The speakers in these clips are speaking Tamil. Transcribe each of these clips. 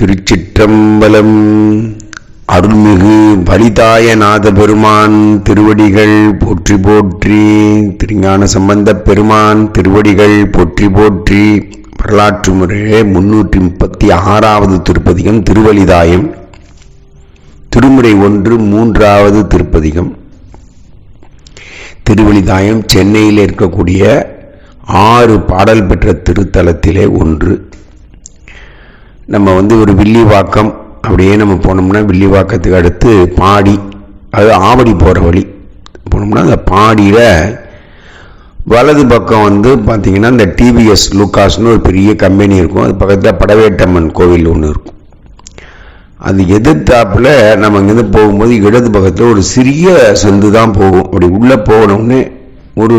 திருச்சிற்றம்பலம். அருள்மிகு பலிதாயநாத பெருமான் திருவடிகள் போற்றி போற்றி திருஞான சம்பந்த பெருமான் திருவடிகள் போற்றி போற்றி வரலாற்று முறையே முன்னூற்றி முப்பத்தி ஆறாவது திருப்பதிகம் திருவலிதாயம் திருமுறை ஒன்று மூன்றாவது திருப்பதிகம். திருவலிதாயம் சென்னையில் இருக்கக்கூடிய ஆறு பாடல் பெற்ற திருத்தலத்திலே ஒன்று. நம்ம வந்து ஒரு வில்லிவாக்கம் அப்படியே நம்ம போனோம்னா வில்லிவாக்கத்துக்கு அடுத்து பாடி அது ஆவடி போகிற வழி. போனோம்னா அந்த பாடியில் வலது பக்கம் வந்து பார்த்திங்கன்னா இந்த டிவிஎஸ் லூக்காஸ்னு ஒரு பெரிய கம்பெனி இருக்கும். அது பக்கத்தில் படவேட்டம்மன் கோவில் ஒன்று இருக்கும். அது எதிர்த்தாப்பில் நம்ம இங்கேருந்து போகும்போது இடது பக்கத்தில் ஒரு சிறிய சந்து தான் போகும். அப்படி உள்ளே போனோடனே ஒரு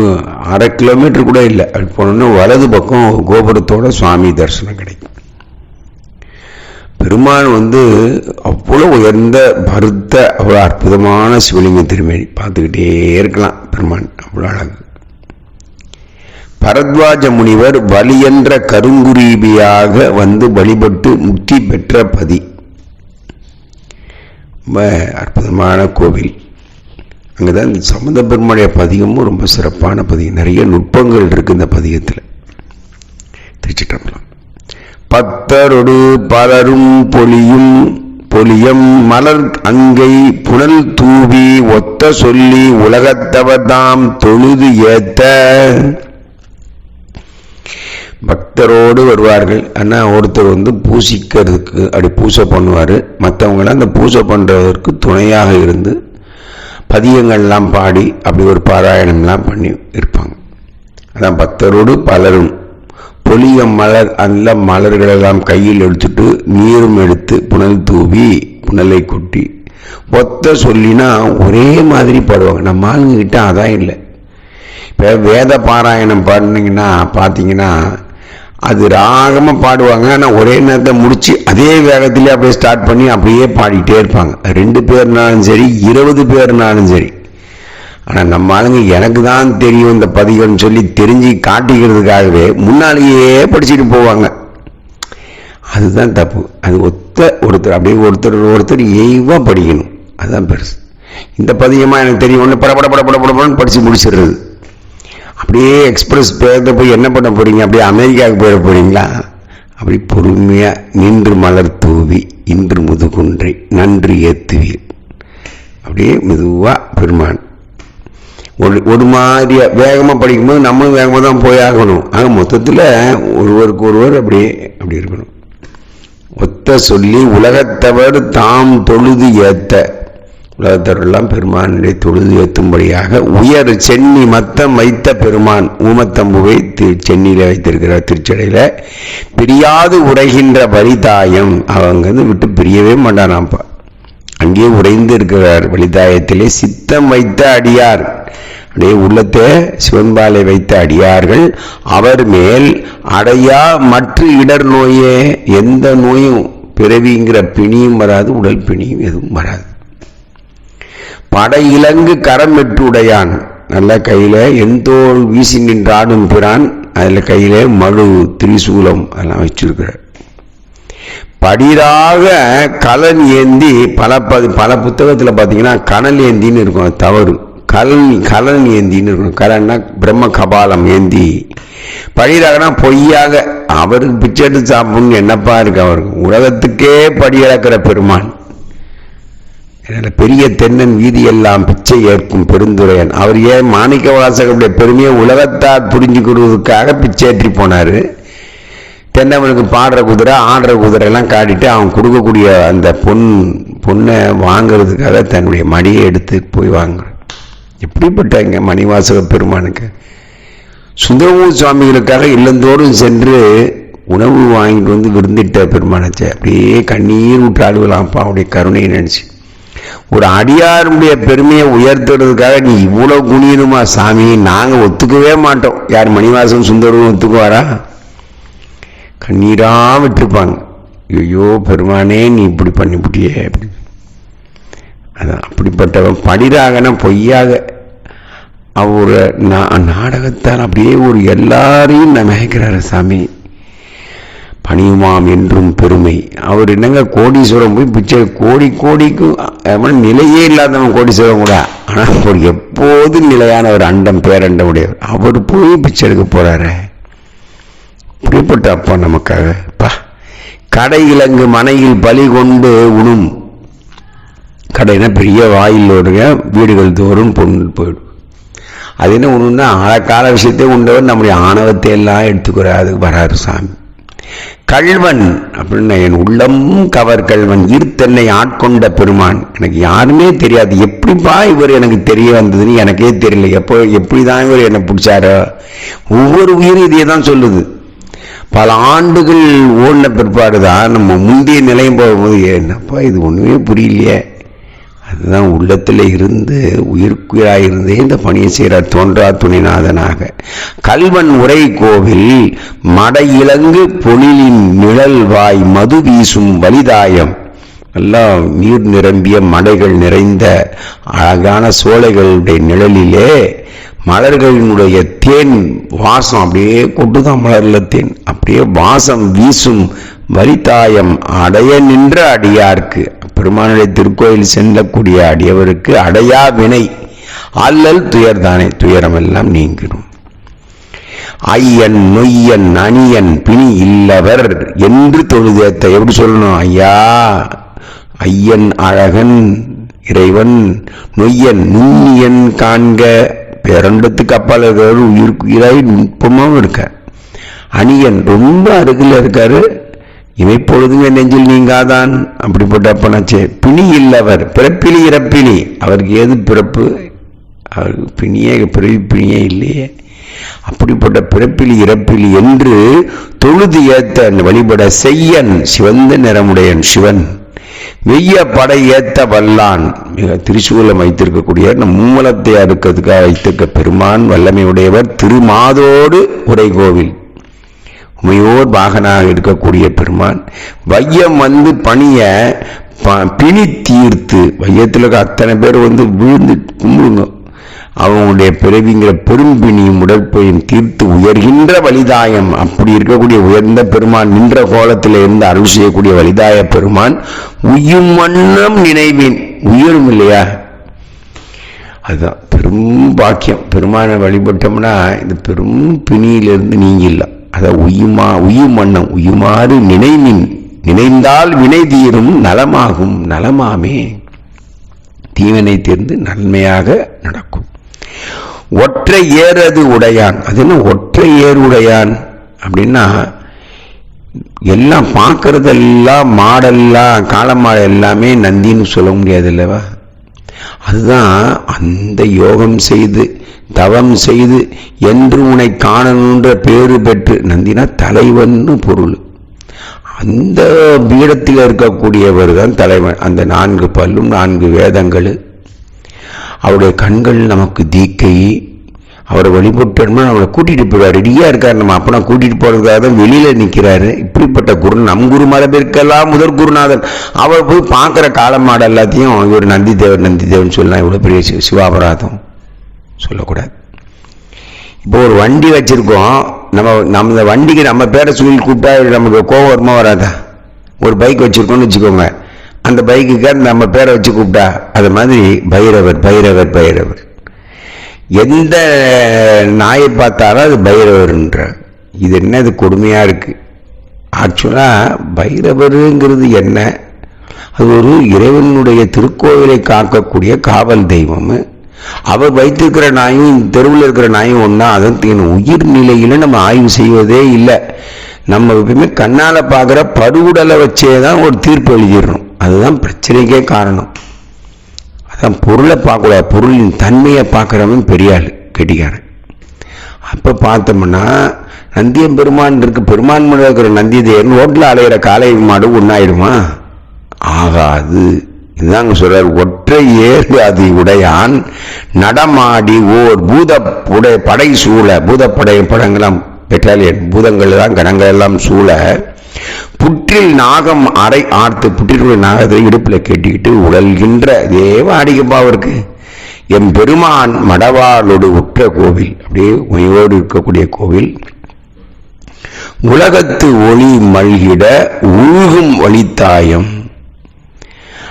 அரை கிலோமீட்டர் கூட இல்லை. அப்படி போனோடனே வலது பக்கம் கோபுரத்தோட சுவாமி தரிசனம் கிடைக்கும். பெருமான் வந்து அவ்வளோ உயர்ந்த பருத்த அவ்வளோ அற்புதமான சிவலிங்க திருமேனி. பார்த்துக்கிட்டே இருக்கலாம் பெருமான் அவ்வளோ அழகு. பரத்வாஜ முனிவர் வலியன்ற கருங்குருவியாக வந்து வழிபட்டு முக்தி பெற்ற பதி. ரொம்ப அற்புதமான கோவில். அங்கே தான் இந்த சம்பந்த பெருமாளுடைய பதிகமும் ரொம்ப சிறப்பான பதிகம். நிறைய நுட்பங்கள் இருக்குது இந்த பதிகத்தில். திருச்சிட்டம்பலம் பத்தரொடு பலரும் பொலியும் பொலியம் மலர் அங்கை புனல் தூவி ஒத்த சொல்லி உலகத்தவதாம் தொழுது ஏத்த. பக்தரோடு வருவார்கள். ஆனால் ஒருத்தர் வந்து பூசிக்கிறதுக்கு அப்படி பூசை பண்ணுவார். மற்றவங்களாம் அந்த பூசை பண்ணுறதற்கு துணையாக இருந்து பதியங்கள்லாம் பாடி அப்படி ஒரு பாராயணம்லாம் பண்ணி இருப்பாங்க. அதான் பக்தரோடு பலரும். பொலிய மலர் அந்த மலர்களெல்லாம் கையில் எடுத்துட்டு நீரும் எடுத்து புனல் தூவி புனலை கொட்டி. ஒத்த சொல்லினா ஒரே மாதிரி பாடுவாங்க. நம்ம ஆளுங்கக்கிட்ட அதான் இல்லை. இப்போ வேத பாராயணம் பாடினீங்கன்னா பார்த்தீங்கன்னா அது ராகமாக பாடுவாங்க. ஆனால் ஒரே நேரத்தை முடித்து அதே வேகத்திலே அப்படியே ஸ்டார்ட் பண்ணி அப்படியே பாடிட்டே இருப்பாங்க. ரெண்டு பேர்னாலும் சரி இருபது பேர்னாலும் சரி. ஆனால் நம்ம ஆளுங்க எனக்கு தான் தெரியும் இந்த பதிகம்னு சொல்லி தெரிஞ்சு காட்டிக்கிறதுக்காகவே முன்னாலேயே படிச்சுட்டு போவாங்க. அதுதான் தப்பு. அது ஒத்த ஒருத்தர் அப்படியே ஒருத்தர் ஒருத்தர் எய்வாக படிக்கணும். அதுதான் பெருசு. இந்த பதிகமாக எனக்கு தெரியும். ஒன்று படப்பட பட பட படப்படன்னு படித்து முடிச்சிடுறது. அப்படியே எக்ஸ்பிரஸ் பேர்த்த போய் என்ன பண்ண போகிறீங்க அப்படியே அமெரிக்காவுக்கு போயிட போகிறீங்களா அப்படி பொறுமையாக நின்று மலர் தூவி இன்று முதுகுன்றை நன்று ஏத்துவீர். அப்படியே மெதுவாக பெருமான் ஒரு ஒரு மாதிரியா வேகமாக படிக்கும்போது நம்மளும் வேகமாக தான் போய் ஆகணும். ஆக மொத்தத்தில் ஒருவருக்கு ஒருவர் அப்படியே அப்படி இருக்கணும். ஒத்த சொல்லி உலகத்தவர் தாம் தொழுது ஏத்த. உலகத்தவரெல்லாம் பெருமானுடைய தொழுது ஏற்றும்படியாக உயர் சென்னி மத்தம் வைத்த பெருமான் ஊமத்தம்புவை திரு சென்னியில் வைத்திருக்கிறார் திருச்சடையில் பிரியாது உரைகின்ற வரிதாயம் அவங்க வந்து விட்டு பிரியவே மாட்டானாப்பா அங்கே உறைந்து இருக்கிறார். வலிதாயத்திலே சித்தம் வைத்த அடியார். அப்படியே உள்ளத்தை சிவன்பாலை வைத்த அடியார்கள் அவர் மேல் அடையா மற்ற இடர் நோயே எந்த நோயும் பிறவிங்கிற பிணியும் வராது உடல் பிணியும் எதுவும் வராது. படை இலங்கு கரம் வெற்று உடையான். நல்ல கையில எந்தோல் வீசி நின்றாடும் பிரான். அதுல கையில மழு திரிசூலம் அதெல்லாம் வச்சிருக்கிறார். படிதாக கலன் ஏந்தி பல பல புத்தகத்தில் பார்த்தீங்கன்னா கனல் ஏந்தின்னு இருக்கும் தவறு. கலன் கலன் ஏந்தின்னு இருக்கும். கலன்னா பிரம்ம கபாலம் ஏந்தி. படிராகனா பொய்யாக அவருக்கு பிச்சை எடுத்து சாப்பிடணும்னு என்னப்பா இருக்கு அவருக்கு உலகத்துக்கே படி இழக்கிற பெருமான். பெரிய தென்னன் வீதியெல்லாம் பிச்சை ஏற்கும் பெருந்துரையன். அவர் ஏன் மாணிக்க வாசகருடைய பெருமையை உலகத்தார் புரிஞ்சுக்கிறதுக்காக பிச்சை ஏற்றி போனார்? தென்னவனுக்கு பாடுற குதிரை ஆடுற குதிரை எல்லாம் காட்டிட்டு அவன் கொடுக்கக்கூடிய அந்த பொன் பொண்ணை வாங்கிறதுக்காக தன்னுடைய மடியை எடுத்து போய் வாங்குறான். எப்படிப்பட்டங்க மணிவாசக பெருமானுக்கு? சுந்தரமூர் சுவாமிகளுக்காக இல்லந்தோறும் சென்று உணவு வாங்கிட்டு வந்து விருந்திட்ட பெருமானச்சை அப்படியே கண்ணீர் விட்டு அழுகலாம்ப்பா அவருடைய கருணையை நினச்சி. ஒரு அடியாருடைய பெருமையை உயர்த்துறதுக்காக நீ இவ்வளோ குனியணுமா சாமி? நாங்கள் ஒத்துக்கவே மாட்டோம். யார் மணிவாசன் சுந்தரமும் ஒத்துக்குவாரா கண்ணீரா விட்டுருப்பாங்க ஐயோ பெருமானே நீ இப்படி பண்ணிவிட்டியே அப்படி. அதான் அப்படிப்பட்டவன் படிராகனா பொய்யாக. அவர் நாடகத்தால் அப்படியே ஒரு எல்லாரையும் நமைக்கிறாரு சாமி. பணியுமாம் என்றும் பெருமை. அவர் என்னங்க கோடீஸ்வரம் போய் பிச்சை கோடி கோடிக்கும் அவன் நிலையே இல்லாதவன் கோடீஸ்வரம் கூட. ஆனால் அவர் எப்போதும் நிலையான ஒரு அண்டம் பேரண்டம் உடையவர். அவர் போய் பிச்சை எடுக்க போகிறாரு இப்படிப்பட்ட அப்பா நமக்காக. பா. கடை இலங்கு மனையில் பலி கொண்டு உணும். கடைனா பெரிய வாயிலோடுங்க வீடுகள் தோறும் பொண்ணு போயிடும். அது என்ன ஒண்ணுன்னா ஆழக்கால விஷயத்தை உண்டவர் நம்முடைய ஆணவத்தை எல்லாம் எடுத்துக்கிறாரு. வராரு சாமி. கள்வன் அப்படின்னா என் உள்ளம் கவர் கள்வன் ஈர்த்தென்னை ஆட்கொண்ட பெருமான். எனக்கு யாருமே தெரியாது. எப்படிப்பா இவர் எனக்கு தெரிய வந்ததுன்னு எனக்கே தெரியல. எப்போ எப்படிதான் இவர் என்னை பிடிச்சாரோ. ஒவ்வொரு உயிரும் இதையே தான் சொல்லுது. பல ஆண்டுகள் ஓடின பிற்பாடு தான் நம்ம முந்தைய நிலையம் போகும்போது என்னப்பா இது? ஒண்ணுமே புரியலையே. அதுதான் உள்ளத்தில் இருந்து உயிர்க்குயிராயிருந்தே இந்த பணியை செய்கிறார் தோன்றா துணைநாதனாக. கல்வன் உரை கோவில் மட இலங்கு பொழிலின் நிழல் வாய் மது வீசும் வலிதாயம். எல்லாம் நீர் நிரம்பிய மடைகள் நிறைந்த அழகான சோலைகளுடைய நிழலிலே மலர்களினுடைய தேன் வாசம் அப்படியே கொட்டுதான் மலர்ல தேன். அப்படியே வாசம் வீசும் வரித்தாயம் அடைய நின்ற அடியார்க்கு. பெருமானுடைய திருக்கோயில் செல்லக்கூடிய அடியவருக்கு அடையா வினை. அல்லல் துயர்தானே துயரமெல்லாம் நீங்கிடும். ஐயன் நொய்யன் அணியன் பிணி இல்லவர் என்று தொழுதேத்த எப்படி சொல்லணும்? ஐயா ஐயன் அழகன் இறைவன் நொய்யன் நுண்ணியன் காண்க. பேரண்டத்துக்கு அப்பால் இருக்கிறவர் உயிருக்கு உயிராய் நுட்பமாகவும் இருக்க அணியன் ரொம்ப அருகில் இருக்காரு. இமைப்பொழுதுங்க நெஞ்சில் நீங்காதான். அப்படிப்பட்ட அப்பனாச்சே பிணி இல்லவர் பிறப்பிலி இறப்பிலி அவருக்கு ஏது பிறப்பு? அவருக்கு பிணியே பிறவி பிணியே இல்லையே. அப்படிப்பட்ட பிறப்பிலி இறப்பிலி என்று தொழுது ஏத்த வழிபட செய்யன் சிவந்த நிறமுடையன் சிவன். வெய்ய படை ஏத்த வல்லான். மிக திரிசூலம் வைத்திருக்கக்கூடிய நம் மூலத்தை அறுக்கிறதுக்காக வைத்திருக்க பெருமான் வல்லமை உடையவர் திருமாதோடு உரை கோவில் உமையோர் பாகனாக இருக்கக்கூடிய பெருமான் வையம் வந்து பணிய பிணி தீர்த்து. வையத்தில் இருக்க அத்தனை பேர் வந்து விழுந்து கும்பிடுங்க. அவங்களுடைய பிறவிங்கிற பெரும்பிணியும் உடற்பையும் தீர்த்து உயர்கின்ற வலிதாயம். அப்படி இருக்கக்கூடிய உயர்ந்த பெருமான் நின்ற கோலத்தில் இருந்து அருள் செய்யக்கூடிய வலிதாய பெருமான் உயும் வண்ணம் நினைவின். உயரும் இல்லையா? அதுதான் பெரும் பாக்கியம். பெருமானை வழிபட்டோம்னா இந்த பெரும் பிணியிலிருந்து நீங்கிடலாம் அதை உயுமா உயும் வண்ணம் உயுமாறு நினைவின் நினைந்தால் வினை தீரும் நலமாகும் நலமாமே. தீவனை தேர்ந்து நன்மையாக நடக்கும். ஒற்றை ஏறது உடையான். அது என்ன ஒற்றை ஏர் உடையான்? அப்படின்னா எல்லாம் பார்க்கறதெல்லாம் மாடெல்லாம் காலமாடு எல்லாமே நந்தின்னு சொல்ல முடியாது இல்லவா அதுதான் அந்த யோகம் செய்து தவம் செய்து என்று உன்னை காணணுன்ற பேரு பெற்று நந்தினா தலைவன்னு பொருள். அந்த பீடத்தில் இருக்கக்கூடியவர் தான் தலைவன். அந்த நான்கு பல்லும் நான்கு வேதங்கள் அவருடைய கண்கள் நமக்கு தீக்கை அவரை வழிபட்டோம்னா அவரை கூட்டிகிட்டு போயிடுவார். ரெடியாக இருக்கார். நம்ம அப்பனா கூட்டிகிட்டு போகிறதுக்காக தான் வெளியில் நிற்கிறாரு இப்படிப்பட்ட குரு நம் குரு மரபிற்கெல்லாம் முதல் குருநாதன். அவர் போய் பார்க்குற காலமாட எல்லாத்தையும் இவர் நந்தி தேவர் நந்தி தேவன் சொல்லலாம். இவ்வளோ பெரிய சி- சிவாபராதம் சொல்லக்கூடாது. இப்போ ஒரு வண்டி வச்சுருக்கோம். நம்ம நம்ம இந்த வண்டிக்கு நம்ம பேரை சொல்லி கூப்பிட்டா நமக்கு கோவம் வருமா வராதா? ஒரு பைக் வச்சுருக்கோம்னு வச்சுக்கோங்க. அந்த பைக்குக்கு நம்ம பேரை வச்சு கூப்பிட்டா அது மாதிரி பைரவர் பைரவர் பைரவர். எந்த நாயை பார்த்தாலும் அது பைரவர்ன்ற இது என்ன இது கொடுமையாக இருக்குது ஆக்சுவலாக பைரவருங்கிறது என்ன? அது ஒரு இறைவனுடைய திருக்கோவிலை காக்கக்கூடிய காவல் தெய்வம். அவர் வைத்திருக்கிற நாயும் இந்த தெருவில் இருக்கிற நாயும் ஒன்றா அதன் உயிர் நிலையில் நம்ம ஆய்வு செய்வதே இல்லை. நம்ம எப்பயுமே கண்ணால் பார்க்குற படுகுடலை வச்சே தான் ஒரு தீர்ப்பு எழுதிடுறோம். அதுதான் பிரச்சனைக்கே காரணம். அதான் பொருளை பார்க்கக்கூடாது. பொருளின் தன்மையை பார்க்குறவன் பெரிய ஆள் கெட்டிக்காரன். அப்போ பார்த்தோம்னா நந்தியம் பெருமான் இருக்கு. பெருமான் இருக்கிற நந்தி தேவன் ரோட்டில் அலையிற காளை மாடு ஒன்றாயிடுமா ஆகாது. இதுதாங்க சொல்றார் ஒற்றை ஏறு அது உடையான் நடமாடி ஓர் பூத உடைய படை சூழ பூதப்படை படங்களாம் பெற்றாலியன் பூதங்கள் தான் கணங்கள் எல்லாம் சூழ புற்றில் நாகம் அரை ஆர்த்து புற்றிலுள்ள நாகத்தை இடுப்பில் கெட்டிக்கிட்டு உடல்கின்ற தேவ அடிக்கப்பா அவருக்கு எம் பெருமான் மடவாளோடு உற்ற கோவில் அப்படியே உயிரோடு இருக்கக்கூடிய கோவில். உலகத்து ஒளி மல்கிட உழுகும் வழித்தாயம்.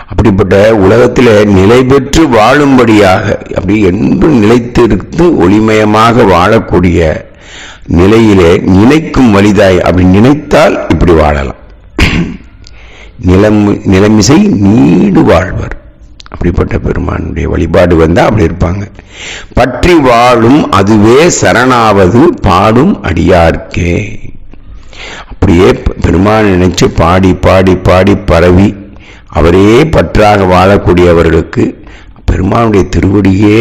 அப்படிப்பட்ட உலகத்தில் நிலை பெற்று வாழும்படியாக அப்படி என்றும் நிலைத்திருந்து ஒளிமயமாக வாழக்கூடிய நிலையிலே நினைக்கும் வழிதாய் அப்படி நினைத்தால் இப்படி வாழலாம். நிலம் நிலமிசை நீடு வாழ்வர் அப்படிப்பட்ட பெருமானுடைய வழிபாடு வந்தால் அப்படி இருப்பாங்க. பற்றி வாழும் அதுவே சரணாவது பாடும் அடியார்க்கே. அப்படியே பெருமான் நினைச்சு பாடி பாடி பாடி பரவி அவரே பற்றாக வாழக்கூடியவர்களுக்கு பெருமானுடைய திருவடியே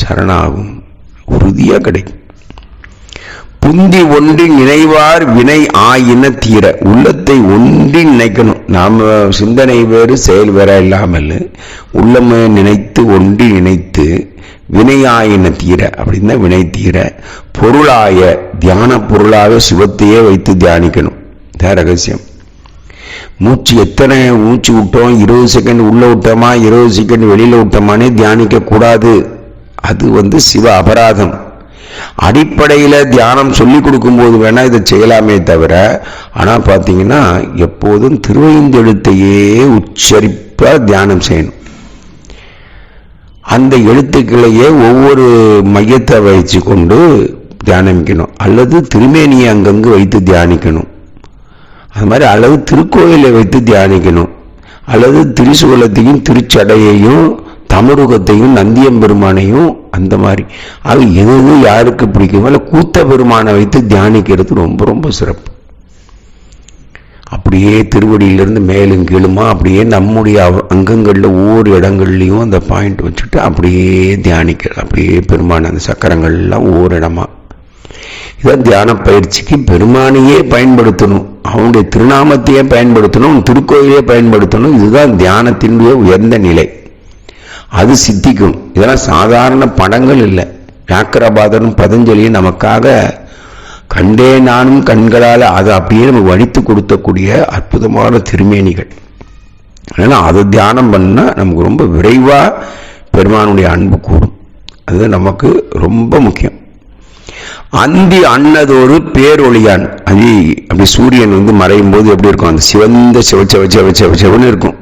சரணாகும். உறுதியா கிடைக்கும். புந்தி ஒன்றி நினைவார் வினை ஆயின தீர. உள்ளத்தை ஒன்றி நினைக்கணும். நாம் சிந்தனை வேறு செயல் வேற இல்லாமல் உள்ளமே நினைத்து ஒன்றி நினைத்து வினையாயின தீர. அப்படின்னா வினை தீர. பொருளாய தியான பொருளாக சிவத்தையே வைத்து தியானிக்கணும். இதான் ரகசியம். மூச்சு எத்தனை மூச்சு விட்டோம்? இருபது செகண்ட் உள்ளே விட்டோமா? இருபது செகண்ட் வெளியில் விட்டோமானே தியானிக்க கூடாது அது வந்து சிவ அபராதம். அடிப்படையில தியானம் சொல்லி கொடுக்கும்போது வேணா இதை செய்யலாமே தவிர ஆனா பாத்தீங்கன்னா எப்போதும் திருவைந்தெழுத்தையே உச்சரிப்பா தியானம் செய்யணும். அந்த எழுத்துக்களையே ஒவ்வொரு மையத்தை வைத்து கொண்டு தியானிக்கணும். அல்லது திருமேனியை அங்கங்கு வைத்து தியானிக்கணும். அது மாதிரி அளவு திருக்கோயிலை வைத்து தியானிக்கணும். அல்லது திரிசூலத்தையும் திருச்சடையையும் தமருகத்தையும் நந்தியம்பெருமானையும் அந்த மாதிரி. அது எது யாருக்கு பிடிக்குமோ இல்லை கூத்த பெருமானை வைத்து தியானிக்கிறது ரொம்ப ரொம்ப சிறப்பு. அப்படியே திருவடியிலிருந்து மேலும் கீழுமா அப்படியே நம்முடைய அங்கங்களில் ஒவ்வொரு இடங்கள்லையும் அந்த பாயிண்ட் வச்சுட்டு அப்படியே தியானிக்கிறது. அப்படியே பெருமான அந்த சக்கரங்கள்லாம் ஒவ்வொரு இடமா. இதான் தியான பயிற்சிக்கு பெருமானையே பயன்படுத்தணும். அவனுடைய திருநாமத்தையே பயன்படுத்தணும் திருக்கோயிலே பயன்படுத்தணும். இதுதான் தியானத்தினுடைய உயர்ந்த நிலை. அது சித்திக்கும். இதெல்லாம் சாதாரண படங்கள் இல்லை. வியாக்கரபாதனும் பதஞ்சலியும் நமக்காக கண்டே நானும் கண்களால் அதை அப்படியே நமக்கு வடித்து கொடுத்தக்கூடிய அற்புதமான திருமேனிகள். அதனால் அதை தியானம் பண்ணால் நமக்கு ரொம்ப விரைவாக பெருமானுடைய அன்பு கூடும். அது நமக்கு ரொம்ப முக்கியம். அந்தி அன்னதொரு பேரொழியான். அது அப்படி சூரியன் வந்து மறையும் போது எப்படி இருக்கும்? அந்த சிவந்த சிவச்ச வச்ச வச்ச சிவன்னு இருக்கும்.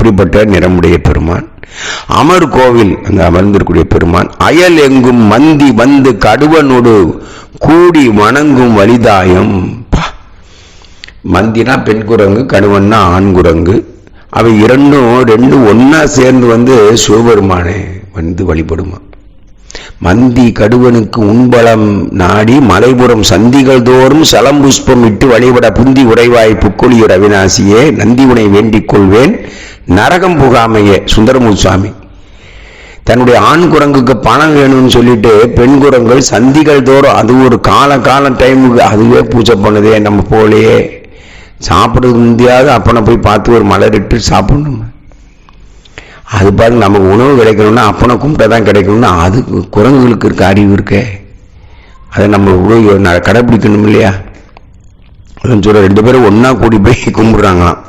அப்படிப்பட்ட நிறமுடைய பெருமான் அமர் கோவில் அந்த அமர்ந்திருக்கூடிய பெருமான் அயல் எங்கும் மந்தி வந்து கடுவனோடு கூடி வணங்கும் வலிதாயம். மந்தினா பெண் குரங்கு கடுவன்னா ஆண் குரங்கு. அவை இரண்டும் ரெண்டும் ஒன்னா சேர்ந்து வந்து சிவபெருமானே வந்து வழிபடுமா? மந்தி கடுவனுக்கு உண்பலம் நாடி மலைபுறம் சந்திகள் தோறும் சலம்புஷ்பம் இட்டு வழிபட புந்தி உறைவாய் புக்கொழியூர் அவிநாசியே நந்தி உனை வேண்டிக் கொள்வேன். நரகம் புகாமையே சுந்தரமூர் சுவாமி தன்னுடைய ஆண் குரங்குக்கு பணம் வேணும்னு சொல்லிட்டு பெண் குரங்கள் சந்திகள் தோறும் அது ஒரு கால கால டைமுக்கு அதுவே பூஜை பண்ணுதே நம்ம போலயே. சாப்பிடுறது முடியாது அப்பனை போய் பார்த்து ஒரு மலரிட்டு சாப்பிடணும்? அது பாருங்க நமக்கு உணவு கிடைக்கணும்னா அப்பனை கும்பிட்டா தான் கிடைக்கணும்னா அது குரங்குகளுக்கு இருக்க அறிவு இருக்கே. அதை நம்ம உணவு கடைபிடிக்கணும் இல்லையா? சொல்ற ரெண்டு பேரும் ஒன்றா கூடி போய் கும்பிட்றாங்களாம்.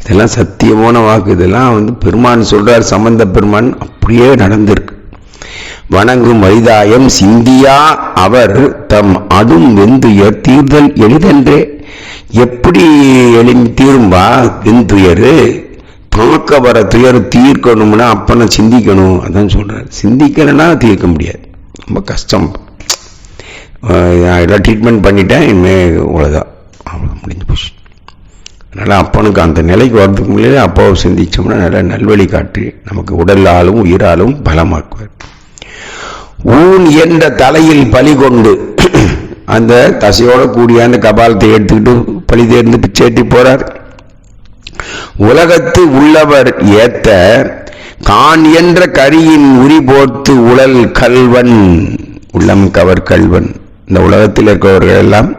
இதெல்லாம் சத்தியமான வாக்கு. இதெல்லாம் வந்து பெருமான் சொல்கிறார் சம்பந்த பெருமான் அப்படியே நடந்திருக்கு. வணங்கும் வைதாயம் சிந்தியா அவர் தம் அதுவும் வெந்துயர் தீர்தல் எளிதென்றே. எப்படி எளி தீரும்பா வெந்துயரு பார்க்க வர துயர் தீர்க்கணும்னா அப்பனை சிந்திக்கணும். அதான் சொல்கிறார் சிந்திக்கணும்னா தீர்க்க முடியாது. ரொம்ப கஷ்டம். எல்லாம் ட்ரீட்மெண்ட் பண்ணிட்டேன் இனிமேல் அவ்வளோதான் அவ்வளோ முடிஞ்சு போச்சு. அதனால் அப்பனுக்கு அந்த நிலைக்கு வரதுக்கு முன்னே அப்பாவை சிந்திச்சோம்னா நல்லா நல்வழி காட்டு நமக்கு உடலாலும் உயிராலும் பலமாக்குவார். ஊன் என்ற தலையில் பலி கொண்டு அந்த தசையோட கூடிய அந்த கபாலத்தை எடுத்துக்கிட்டு பழி தேர்ந்து பிச்சேட்டி போகிறார் உலகத்து உள்ளவர் ஏத்த கான் என்ற கரியின் உரி போர்த்து உழல் கல்வன் உள்ளம் கவர் கல்வன். இந்த உலகத்தில் இருக்கிறவர்கள் எல்லாம்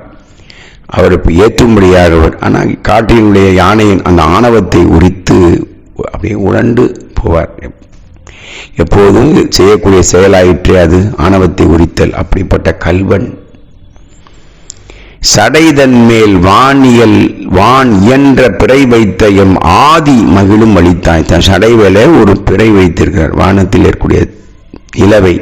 அவர் ஏற்றும்படியாகவர். ஆனால் காற்றினுடைய யானையின் அந்த ஆணவத்தை உரித்து அப்படியே உழண்டு போவார். எப்போதும் செய்யக்கூடிய செயலாயிற்றே அது ஆணவத்தை உரித்தல். அப்படிப்பட்ட கல்வன் சடைதன் மேல் வானியல் வான் என்ற பிறை வைத்த எம் ஆதி மகிழும் அளித்தாய். தன் சடைவேல ஒரு பிறை வைத்திருக்கிறார். வானத்தில் இருக்கக்கூடிய இலவை.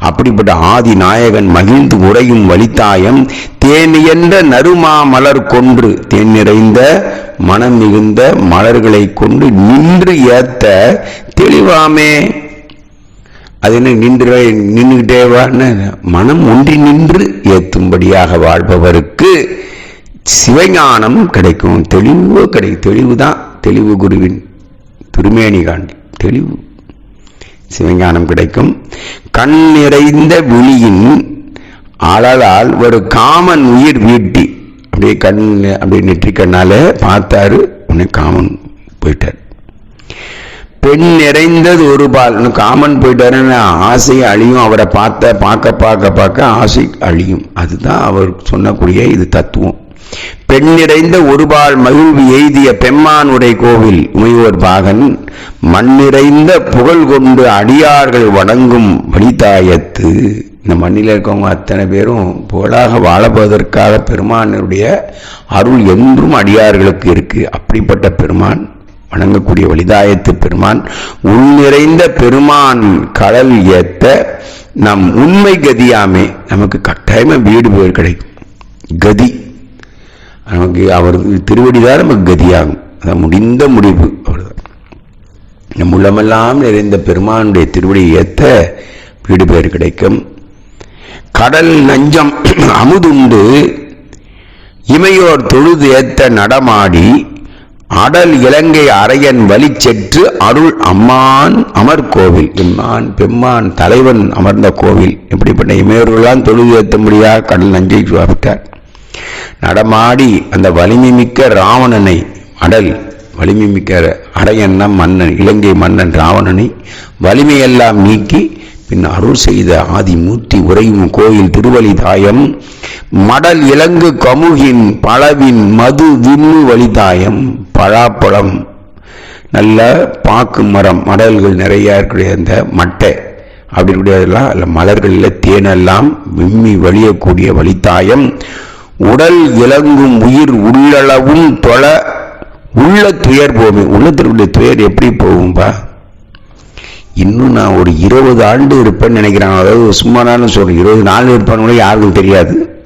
அப்படிப்பட்ட ஆதி நாயகன் மகிழ்ந்து உறையும் வலித்தாயம் தேன் என்ற நறுமா மலர் கொன்று தேன் நிறைந்த மனம் மிகுந்த மலர்களை கொண்டு நின்று ஏத்த தெளிவாமே. அது என்ன நின்று நின்றுகிட்டேவான்னு மனம் ஒன்றி நின்று ஏத்தும்படியாக வாழ்பவருக்கு சிவஞானம் கிடைக்கும். தெளிவு கிடைக்கும் தெளிவு தான் தெளிவு குருவின் திருமேனி காண்டி தெளிவு. சிவஞானம் கிடைக்கும். கண் நிறைந்த விழியின் அழலால் ஒரு காமன் உயிர் வீட்டி. அப்படியே கண் அப்படியே நெற்றி பார்த்தாரு. உன்னை காமன் போயிட்டார். பெண் நிறைந்தது ஒரு பால். காமன் போயிட்டாருன்னு ஆசை அழியும். அவரை பார்த்த பார்க்க பார்க்க பார்க்க ஆசை அழியும். அதுதான் அவர் சொன்னக்கூடிய இது தத்துவம். பெண் நிறைந்த ஒருபால் மகிழ்வு எய்திய பெம்மானுடைய கோவில். உமையோர் பாகன் மண் நிறைந்த புகழ் கொண்டு அடியார்கள் வணங்கும் வழிதாயத்து இந்த மண்ணில் இருக்கவங்க அத்தனை பேரும் புகழாக வாழப்பதற்காக பெருமானுடைய அருள் என்றும் அடியார்களுக்கு இருக்கு. அப்படிப்பட்ட பெருமான் வணங்கக்கூடிய வலிதாயத்து பெருமான் உள் நிறைந்த பெருமான் கடல் ஏத்த நம் உண்மை கதியாமே. நமக்கு கட்டாயமா வீடு பேர் கிடைக்கும். கதி. நமக்கு அவர் திருவடிதான் நமக்கு கதியாகும். அதான் முடிந்த முடிவு அவர்தான். நம் உள்ளமெல்லாம் நிறைந்த பெருமானுடைய திருவடியை ஏத்த வீடு பேர் கிடைக்கும். கடல் நஞ்சம் அமுதுண்டு இமையோர் தொழுது ஏத்த நடமாடி அடல் இலங்கை அரையன் வழி செற்று அருள் அம்மான் அமர் கோவில். இம்மான் பெம்மான் தலைவன் அமர்ந்த கோவில். எப்படிப்பட்ட இமையோர்களெல்லாம் தொழுது ஏற்றும்படியா கடல் நஞ்சை சுவாபித்தார். நடமாடி அந்த வலிமை மிக்க ராவணனை அடல் வலிமை மிக்க அரையன்னா மன்னன் இலங்கை மன்னன் ராவணனை வலிமையெல்லாம் நீக்கி பின் அருள் செய்த ஆதிமூர்த்தி உறையும் கோயில் திருவழி தாயம் மடல் இலங்கு கமுகின் பழவின் மது விண்ணு வழிதாயம் பழாப்பழம் நல்ல பாக்கு மரம் மடல்கள் நிறைய இருக்கக்கூடிய அந்த மட்டை. அப்படி கூடியதெல்லாம் அல்ல மலர்களில் தேனெல்லாம் விம்மி வழியக்கூடிய வழித்தாயம் உடல் இலங்கும் உயிர் உள்ளளவும் தொலை உள்ள துயர் போகும் உள்ளத்தினுடைய துயர் எப்படி போகும்பா? இன்னும் நான் ஒரு இருபது ஆண்டு இருப்பேன்னு நினைக்கிறேன் அதாவது சும்மா நான் சொல்கிறேன் இருபது நாள் இருப்பேன்னு கூட யாருக்கும் தெரியாது.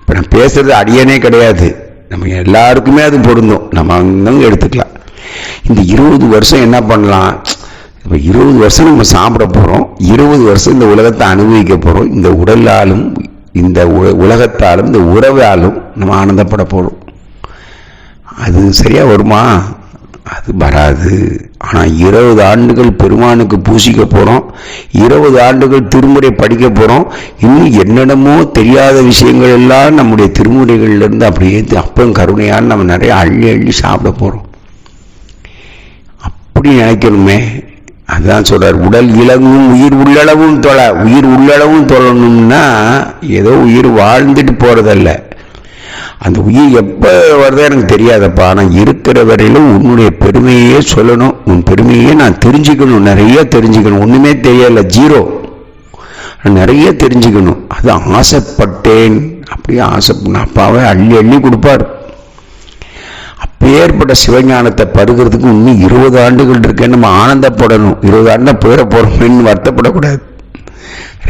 இப்போ நான் பேசுறது அடியனே கிடையாது. நம்ம எல்லாருக்குமே அது பொருந்தும். நம்ம அங்கங்க எடுத்துக்கலாம். இந்த இருபது வருஷம் என்ன பண்ணலாம்? இப்போ இருபது வருஷம் நம்ம சாப்பிட போகிறோம் இருபது வருஷம் இந்த உலகத்தை அனுபவிக்க போகிறோம் இந்த உடலாலும் இந்த உ- உலகத்தாலும் இந்த உறவாலும் நம்ம ஆனந்தப்பட போகிறோம் அது சரியாக வருமா? அது வராது. ஆனால் இருபது ஆண்டுகள் பெருமானுக்கு பூசிக்க போகிறோம் இருபது ஆண்டுகள் திருமுறை படிக்க போகிறோம் இன்னும் என்னென்னமோ தெரியாத விஷயங்கள் எல்லாம் நம்முடைய திருமுறைகள்லேருந்து அப்படியே அப்பம் கருணையால் நம்ம நிறைய அள்ளி அள்ளி சாப்பிட போகிறோம் அப்படி நினைக்கணுமே. அதான் சொல்கிறார் உடல் இலங்கும் உயிர் உள்ளளவும் தொழ உயிர் உள்ளளவும் தொழணும்னா ஏதோ உயிர் வாழ்ந்துட்டு போறதல்ல. அந்த உயிர் எப்போ வருதோ எனக்கு தெரியாதப்பா. ஆனால் இருக்கிற வரையிலும் உன்னுடைய பெருமையே சொல்லணும். உன் பெருமையே நான் தெரிஞ்சுக்கணும். நிறைய தெரிஞ்சுக்கணும். ஒன்றுமே தெரியல. ஜீரோ. நிறைய தெரிஞ்சுக்கணும். அது ஆசைப்பட்டேன். அப்படியே ஆசை அப்பாவே அள்ளி அள்ளி கொடுப்பார். அப்பேற்பட்ட சிவஞானத்தை பருகிறதுக்கு இன்னும் இருபது ஆண்டுகள் இருக்கேன்னு நம்ம ஆனந்தப்படணும். இருபது ஆண்டு போயிட போறோம்னு வருத்தப்படக்கூடாது.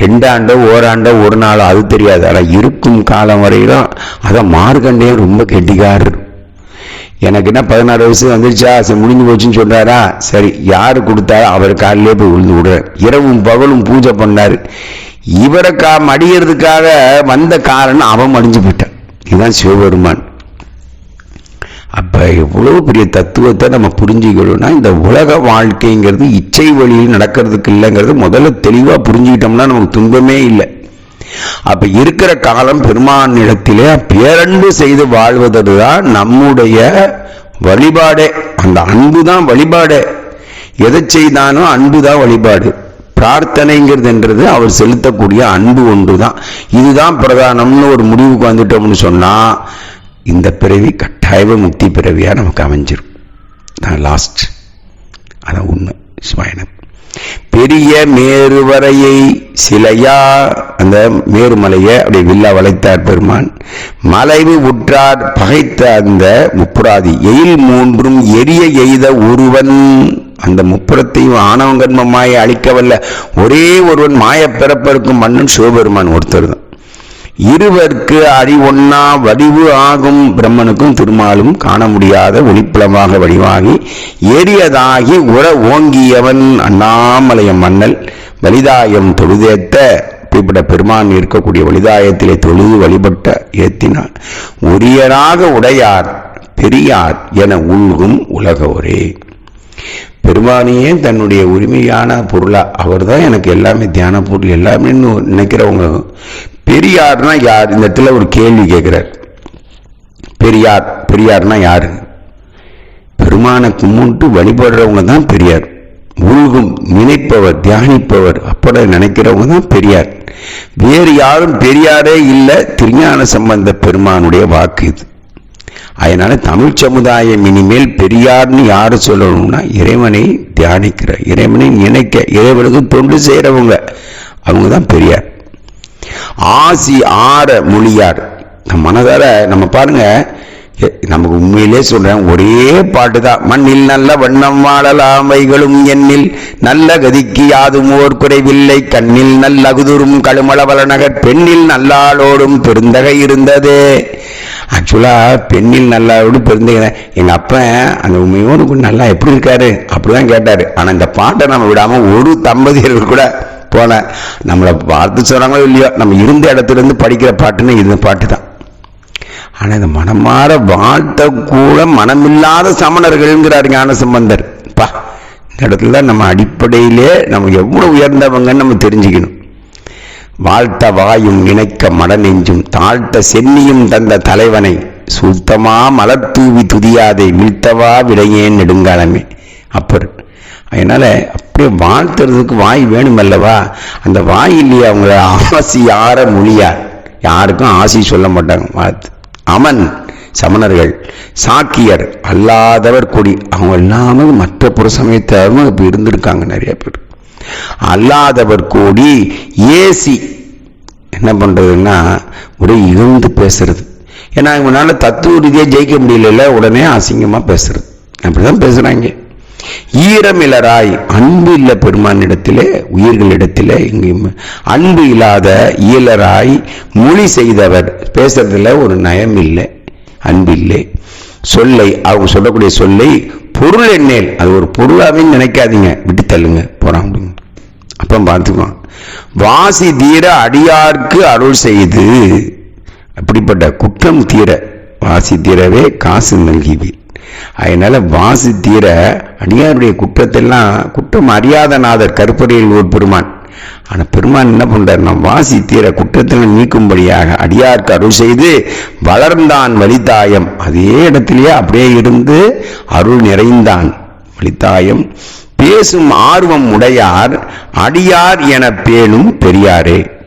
ரெண்டாண்டோ ஓராண்டோ ஒரு நாளோ அது தெரியாது. ஆனால் இருக்கும் காலம் வரையிலும் அதை மார்க்கண்டேயன் ரொம்ப கெட்டிக்காரர். எனக்கு என்ன பதினாறு வயசு வந்துருச்சா? சரி முடிஞ்சு போச்சுன்னு சொல்கிறாரா சரி யார் கொடுத்தாரோ அவர் காலிலே போய் விழுந்து விடுவேன் இரவும் பகலும் பூஜை பண்ணார். இவரை கா மடிகிறதுக்காக வந்த காரணம் அவன் மடிஞ்சு போயிட்டான். இதுதான் சிவபெருமான். அப்போ எவ்வளவு பெரிய தத்துவத்தை நம்ம புரிஞ்சுக்கணும்னா இந்த உலக வாழ்க்கைங்கிறது இச்சை வழியில் நடக்கிறதுக்கு இல்லைங்கிறது முதல்ல தெளிவாக புரிஞ்சுக்கிட்டோம்னா நமக்கு துன்பமே இல்லை. அப்ப இருக்கிற காலம் பெருமான் இடத்திலே பேரன்பு செய்து வாழ்வதுதான் நம்முடைய வழிபாடே. அந்த அன்பு தான் வழிபாடே. எதை செய்தாலும் அன்பு தான் வழிபாடு பிரார்த்தனைங்கிறதுன்றது அவர் செலுத்தக்கூடிய அன்பு ஒன்று தான் இதுதான் பிரதானம்னு ஒரு முடிவுக்கு வந்துட்டோம்னு சொன்னால் இந்த பிறவி கட்டாய முக்தி பிறவியாக நமக்கு அமைஞ்சிடும் நான் லாஸ்ட் அதான் உண்மை. சுவாயனம் பெரிய மேருவரையை சிலையா அந்த மேருமலையை அப்படி வில்லா வளைத்தார் பெருமான். மலைவு உற்றார் பகைத்த அந்த முப்புராதி. எயில் மூன்றும் எரிய எய்த ஒருவன். அந்த முப்புறத்தையும் ஆணவங்கன்ம மாயை அழிக்கவல்ல. ஒரே ஒருவன் மாயப் பிறப்பருக்கும் மன்னன் சிவபெருமான் ஒருத்தர் தான் இருவர்க்கு அறிவொன்னா வடிவு ஆகும் பிரம்மனுக்கும் திருமாலும் காண முடியாத ஒளிப்புலமாக வடிவாகி ஏறியதாகி உற ஓங்கியவன் அண்ணாமலைய மன்னல். வலிதாயம் தொழுதேத்த இப்படிப்பட்ட பெருமான் இருக்கக்கூடிய வலிதாயத்திலே தொழுது வழிபட்ட ஏத்தினான். உரியராக உடையார் பெரியார் என உள்கும் உலகோரே பெருமானியே தன்னுடைய உரிமையான பொருளா அவர் தான் எனக்கு எல்லாமே தியான பொருள் எல்லாமே நினைக்கிறவங்க பெரியார்னா யார்? இந்த இடத்துல ஒரு கேள்வி கேட்கிறார். பெரியார் பெரியார்னா யாரு? பெருமானை கும்பிட்டு வழிபடுறவங்க தான் பெரியார். உள்கும் நினைப்பவர் தியானிப்பவர் அப்பட நினைக்கிறவங்க தான் பெரியார். வேறு யாரும் பெரியாரே இல்லை. திருஞான சம்பந்த பெருமானுடைய வாக்கு இது. அதனால தமிழ் சமுதாயம் இனிமேல் பெரியார்னு யார் சொல்லணும்னா இறைவனை தியானிக்கிற இறைவனை நினைக்க இறைவனுக்கு தொண்டு செய்கிறவங்க அவங்க தான் பெரியார். ஆசி ஆற மொழியார். மனதார நம்ம பாருங்க நமக்கு உண்மையிலே சொல்றேன் ஒரே பாட்டு தான் மண்ணில் நல்ல வண்ணம் வாழலாம் வைகளும் எண்ணில் நல்ல கதிக்கு யாதும் ஓர் குறைவில்லை. கண்ணில் நல்ல அகுதுரும் கழுமளவல நகர் பெண்ணில் நல்லாளோடும் பெருந்தகை இருந்ததே. ஆக்சுவலா பெண்ணில் நல்லாவோடு பெருந்தகை எங்க அப்பன் அந்த உண்மையோடு நல்லா எப்படி இருக்காரு? அப்படிதான் கேட்டாரு. ஆனா இந்த பாட்டை நம்ம விடாம ஒரு தம்பதியர்கள் கூட போனேன் நம்மளை பார்த்து சொல்றாங்களோ இல்லையோ நம்ம இருந்த இடத்துல இருந்து படிக்கிற பாட்டுன்னு இந்த பாட்டு தான் ஆனால் இந்த மனமாற வாழ்த்த கூட மனமில்லாத சமணர்கள்ங்கிறார் ஞான சம்பந்தர் பா இந்த இடத்துல தான் நம்ம அடிப்படையிலே நம்ம எவ்வளவு உயர்ந்தவங்கன்னு நம்ம தெரிஞ்சுக்கணும். வாழ்த்த வாயும் நினைக்க மடநெஞ்சும் தாழ்த்த சென்னியும் தந்த தலைவனை சுத்தமா மலர் தூவி துதியாதே மீழ்த்தவா விடையேன் நெடுங்காலமே. அப்பர் அதனால் அப்படியே வாழ்த்துறதுக்கு வாய் வேணும் அல்லவா அந்த வாய் இல்லையே அவங்க ஆசி யார மொழியார் யாருக்கும் ஆசி சொல்ல மாட்டாங்க. வாழ்த்து. அமன் சமணர்கள் சாக்கியர் அல்லாதவர் கொடி. அவங்க எல்லாமே மற்ற புற சமயத்தவங்க இப்போ இருந்திருக்காங்க நிறைய பேர். அல்லாதவர் கோடி ஏசி. என்ன பண்ணுறதுன்னா ஒரே இழந்து பேசுறது. ஏன்னா இவனால் தத்துவ ரீதியாக ஜெயிக்க முடியல உடனே அசிங்கமாக பேசுறது. அப்படிதான் பேசுகிறாங்க ஈரமிலராய் அன்பு இல்ல பெருமானிடத்திலே உயிர்களிடத்திலே எங்கேயும் அன்பு இல்லாத ஈலராய் மொழி செய்தவர் பேசுறதுல ஒரு நயம் இல்லை அன்பு இல்லை. சொல்லை அவங்க சொல்லக்கூடிய சொல்லை பொருள் எண்ணேல் அது ஒரு பொருளாவே நினைக்காதீங்க விட்டு தள்ளுங்க போறான் அப்படிங்க அப்ப பார்த்துக்குவான். வாசி தீர அடியார்க்கு அருள் செய்து அப்படிப்பட்ட குற்றம் தீர வாசி தீரவே காசு நல்கிவி. அதனால வாசி தீர அடியாருடைய குற்றத்தெல்லாம் குற்றம் அறியாதநாதர் கருப்பறையில் ஒரு பெருமான். ஆனா பெருமான் என்ன பண்றாருன்னா வாசி தீர குற்றத்தில் நீக்கும்படியாக அடியார்க்கு அருள் செய்து வளர்ந்தான் வலித்தாயம் அதே இடத்திலேயே அப்படியே இருந்து அருள் நிறைந்தான் வலித்தாயம் பேசும் ஆர்வம் உடையார் அடியார் என பேணும் பெரியாரே.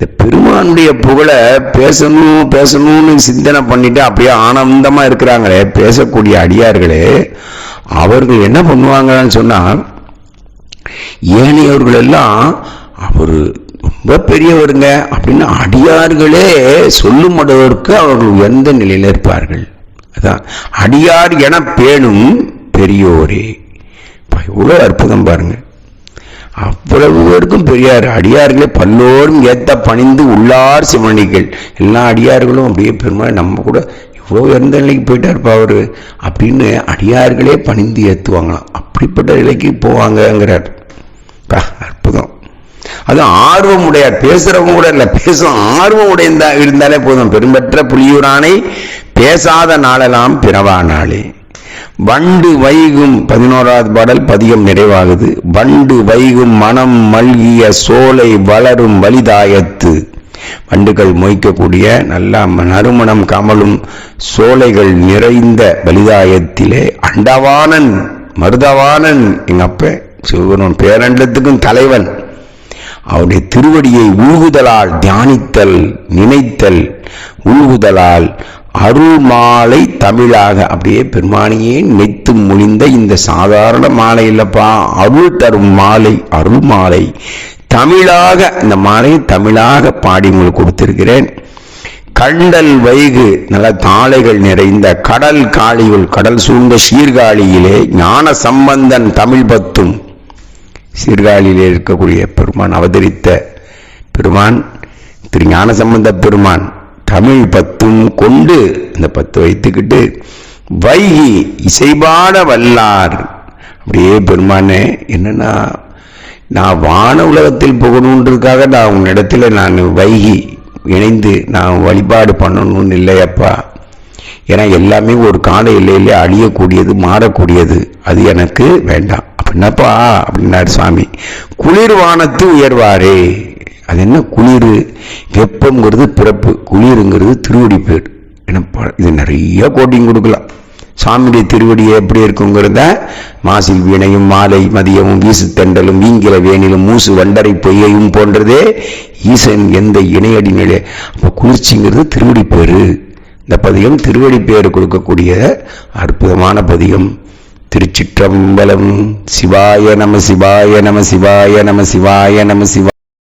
இந்த பெருமானுடைய புகழ பேசணும் பேசணும்னு சிந்தனை பண்ணிட்டு அப்படியே ஆனந்தமா இருக்கிறாங்களே பேசக்கூடிய அடியார்களே அவர்கள் என்ன பண்ணுவாங்கன்னு சொன்னா ஏனையவர்கள் எல்லாம் அவர் ரொம்ப பெரியவருங்க அப்படின்னு அடியார்களே சொல்லும் அளவிற்கு அவர்கள் உயர்ந்த நிலையில் இருப்பார்கள். அதான் அடியார் என பேணும் பெரியோரே. அப்பா, அற்புதம் பாருங்கள் அவ்வளவு பேருக்கும் பெரியார். அடியார்களே பல்லோரும் ஏத்த பணிந்து உள்ளார் சிவனிகள் எல்லா அடியார்களும் அப்படியே பெருமாள் நம்ம கூட இவ்வளோ உயர்ந்த நிலைக்கு போயிட்டாருப்பா அவர். அப்படின்னு அடியார்களே பணிந்து ஏற்றுவாங்களாம் அப்படிப்பட்ட நிலைக்கு போவாங்கங்கிறார். அற்புதம். அது ஆர்வம் உடையார். பேசுறவங்க கூட இல்லை பேசும் ஆர்வம் உடையந்தா இருந்தாலே போதும். பெரும்பற்ற புலியூரானை பேசாத நாளெல்லாம் பிறவா நாளே. வண்டு வைகும் பதினோராவது பாடல் பதியம் நிறைவாகுது. வண்டு வைகும் மனம் மல்கிய சோலை வளரும் வலிதாயத்து. வண்டுகள் மொய்க்கக்கூடிய நல்ல நறுமணம் கமலும் சோலைகள் நிறைந்த வலிதாயத்திலே அண்டவானன் மருதவானன் எங்க அப்ப சிவபெருமான் பேரண்டத்துக்கும் தலைவன். அவருடைய திருவடியை உழுகுதலால் தியானித்தல் நினைத்தல் உழுகுதலால் அருள் மாலை தமிழாக அப்படியே பெருமானியே நெத்து முழிந்த இந்த சாதாரண மாலை இல்லப்பா அருள் தரும் மாலை அருள் மாலை தமிழாக இந்த மாலையை தமிழாக பாடி உங்களுக்கு கொடுத்திருக்கிறேன். கண்டல் வைகு நல்ல தாளைகள் நிறைந்த கடல் காளியுள் கடல் சூழ்ந்த சீர்காழியிலே ஞான சம்பந்தன் தமிழ் பத்தும். சீர்காழியிலே இருக்கக்கூடிய பெருமான் அவதரித்த பெருமான் திரு ஞான சம்பந்த பெருமான். தமிழ் பத்தும் கொண்டு இந்த பத்து வைத்துக்கிட்டு வைகி இசைபாட வல்லார். அப்படியே பெருமானே என்னன்னா நான் வான உலகத்தில் போகணுன்றதுக்காக நான் உன்னிடத்தில் நான் வைகி இணைந்து நான் வழிபாடு பண்ணணும்னு இல்லையப்பா. ஏன்னா எல்லாமே ஒரு கால எல்லையிலே அழியக்கூடியது மாறக்கூடியது. அது எனக்கு வேண்டாம். அப்படின்னாப்பா அப்படின்னாரு சுவாமி. குளிர் வானத்து உயர்வாரே. அது என்ன குளிர்? வெப்பங்கிறது பிறப்பு குளிருங்கிறது திருவடி பேர். என்னப்பா இது நிறைய கோட்டிங் கொடுக்கலாம். சாமியுடைய திருவடி எப்படி இருக்குங்கிறத மாசில் வீணையும் மாலை மதியமும் வீசு தண்டலும் வீங்கில வேணிலும் மூசு வண்டரை பொய்யையும் போன்றதே ஈசன் எந்த இணையடி நிலை அப்போ குளிர்ச்சிங்கிறது திருவடி பேரு. இந்த பதியம் திருவடி பேர் கொடுக்கக்கூடிய அற்புதமான பதியம் திருச்சிற்றம்பலம் சிவாய நம சிவாய நம சிவாய நம சிவாய நம சிவா